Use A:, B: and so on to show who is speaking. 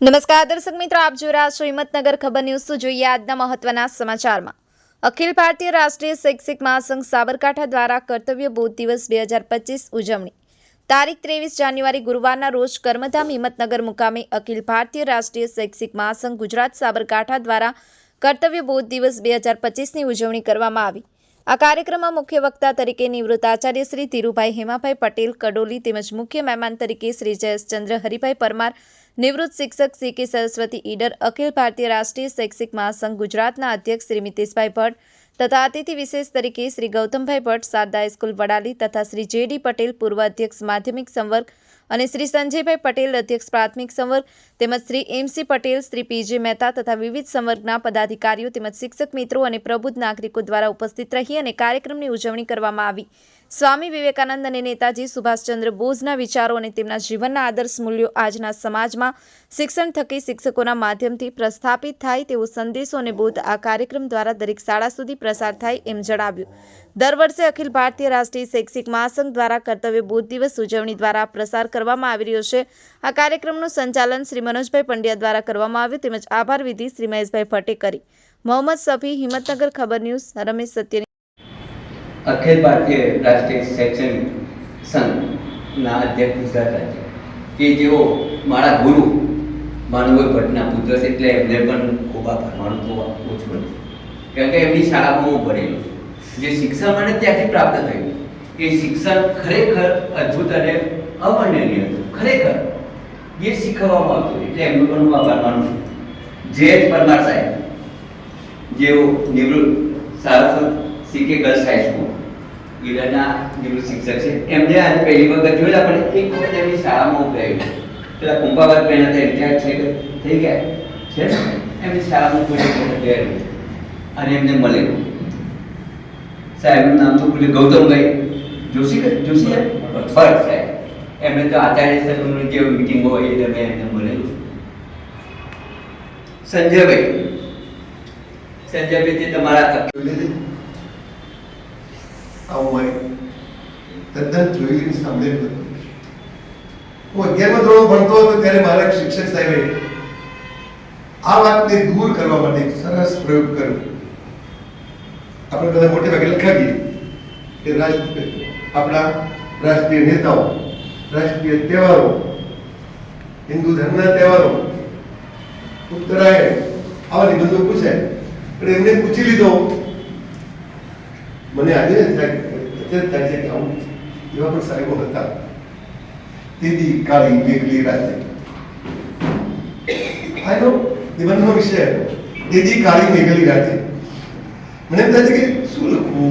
A: નમસ્કાર, દર્શક મિત્રો, આપ જોઈ રહ્યા છો હિંમતનગર ખબર ન્યૂઝ. જોઈએ આજના મહત્વના સમાચારમાં. અખિલ ભારતીય રાષ્ટ્રીય શૈક્ષિક મહાસંઘ સાબરકાંઠા દ્વારા કર્તવ્ય બોધ દિવસ બે હજાર પચીસ ઉજવણી. તારીખ ત્રેવીસ જાન્યુઆરી ગુરુવારના રોજ કર્મધામ હિંમતનગર મુકામે અખિલ ભારતીય રાષ્ટ્રીય શૈક્ષિક મહાસંઘ ગુજરાત સાબરકાંઠા દ્વારા કર્તવ્ય બોધ દિવસ બે હજાર પચીસની ઉજવણી કરવામાં આવી. આ કાર્યક્રમમાં મુખ્ય વક્તા તરીકે નિવૃત્ત આચાર્ય શ્રી ધીરુભાઈ હેમાભાઈ પટેલ, કડોલી તેમજ મુખ્ય મહેમાન તરીકે શ્રી જયેશચંદ્ર હરિભાઈ પરમાર, નિવૃત્ત શિક્ષક સી કે સરસ્વતી ઈડર, અખિલ ભારતીય રાષ્ટ્રીય શૈક્ષિક મહાસંઘ ગુજરાતના અધ્યક્ષ શ્રી મિતેશભાઈ ભટ્ટ તથા અતિથિ વિશેષ તરીકે શ્રી ગૌતમભાઈ ભટ્ટ, શારદા હાઈસ્કૂલ વડાલી તથા શ્રી જે ડી પટેલ, પૂર્વ અધ્યક્ષ માધ્યમિક સંવર્ગ અને શ્રી સંજયભાઈ પટેલ અધ્યક્ષ પ્રાથમિક સંવર્ગ તેમજ શ્રી એમસી પટેલ, શ્રી પીજે મહેતા તથા વિવિધ સંવર્ગના પદાધિકારીઓ તેમજ શિક્ષક મિત્રો અને પ્રબુદ્ધ નાગરિકો દ્વારા ઉપસ્થિત રહી અને કાર્યક્રમની ઉજવણી કરવામાં આવી. સ્વામી વિવેકાનંદ અને નેતાજી સુભાષચંદ્ર બોઝના વિચારો અને તેમના જીવનના આદર્શ મૂલ્યો આજના સમાજમાં શિક્ષણ થકી શિક્ષકોના માધ્યમથી પ્રસ્થાપિત થાય તેવો સંદેશો અને બોધ આ કાર્યક્રમ દ્વારા દરેક શાળા સુધી પ્રસાર થાય એમ જણાવ્યું. દર વર્ષે અખિલ ભારતીય રાષ્ટ્રીય શૈક્ષિક મહાસંઘ દ્વારા કર્તવ્ય બોધ દિવસ ઉજવણી દ્વારા પ્રસાર કરવામાં આવી રહ્યો છે. આ કાર્યક્રમનું સંચાલન શ્રી મનોજભાઈ પંડ્યા દ્વારા કરવામાં આવ્યું. તેમજ આભાર વિધિ શ્રી મહેશભાઈ ભટ્ટે કરી. મોહમ્મદ સફી, હિંમતનગર ખબર ન્યૂઝ, રમેશ સત્યની.
B: અખિલ ભારતીય રાષ્ટ્રીય શૈક્ષણિક સંઘના અધ્યક્ષ ગુજરાત રાજ્ય. કે જેઓ મારા ગુરુ માનવભાઈ ભટ્ટના પુત્ર છે, એટલે એમને પણ ખૂબ આભાર. માનું ઓછું કારણ કે એમની શાળામાં હું ભણેલો છું. જે શિક્ષણ મને ત્યાંથી પ્રાપ્ત થયું. એ શિક્ષણ ખરેખર અદ્ભુત અને અવર્ણનીય હતું. ખરેખર એ શીખવવામાં આવતું એટલે એમનો પણ હું આભાર માનું છું. જે એચ પરમાર સાહેબ. જેઓ નિવૃત્ત સારસ્વત સીકે ગર્લ્સ હાઈસ્કૂલ ઈડરના નિવૃત્ત શિક્ષક છે. એમને આજે પહેલી વખત જોયેલા પણ એક વખત એમની શાળામાં ગયો. પેલા કુંભાવત બેન તો રિટાયર છે કે થઈ ગયા. છે એમની શાળામાં કોઈ અને એમને મળેલું સાહેબનું નામ તો ભૂલી ગૌતમભાઈ જોશી કે જોશી છે? ભટ્ટ સાહેબ એમને તો આચાર્ય સંઘની જે મીટિંગ હોય એ તમે એમને મળેલું સંજયભાઈ સંજયભાઈ તે તમારા તક
C: જોઈ આવું હોય તદ્દન જોયેલી સામે હતું હું અગિયારમાં ધોરણ ભણતો હતો ત્યારે મારા એક શિક્ષક સાહેબે આ વાતને દૂર કરવા માટે એક સરસ પ્રયોગ કર્યો આપણે બધા મોટે ભાગે લખાવીએ કે રાષ્ટ્ર આપણા રાષ્ટ્રીય નેતાઓ, રાષ્ટ્રીય તહેવારો, હિન્દુ ધર્મના તહેવારો, ઉત્તરાયણ, આવા નિબંધો પૂછાય. પણ એમને પૂછી લીધો. મને આજે અત્યારે થાય છે કે આવું એવા પણ સાહેબો હતા. તેથી કાળી મેઘલી રાતે. આ તો નિબંધનો વિષય. હતો દીદી કાળી મેઘલી રાતે. મને એમ થાય છે કે શું લખવું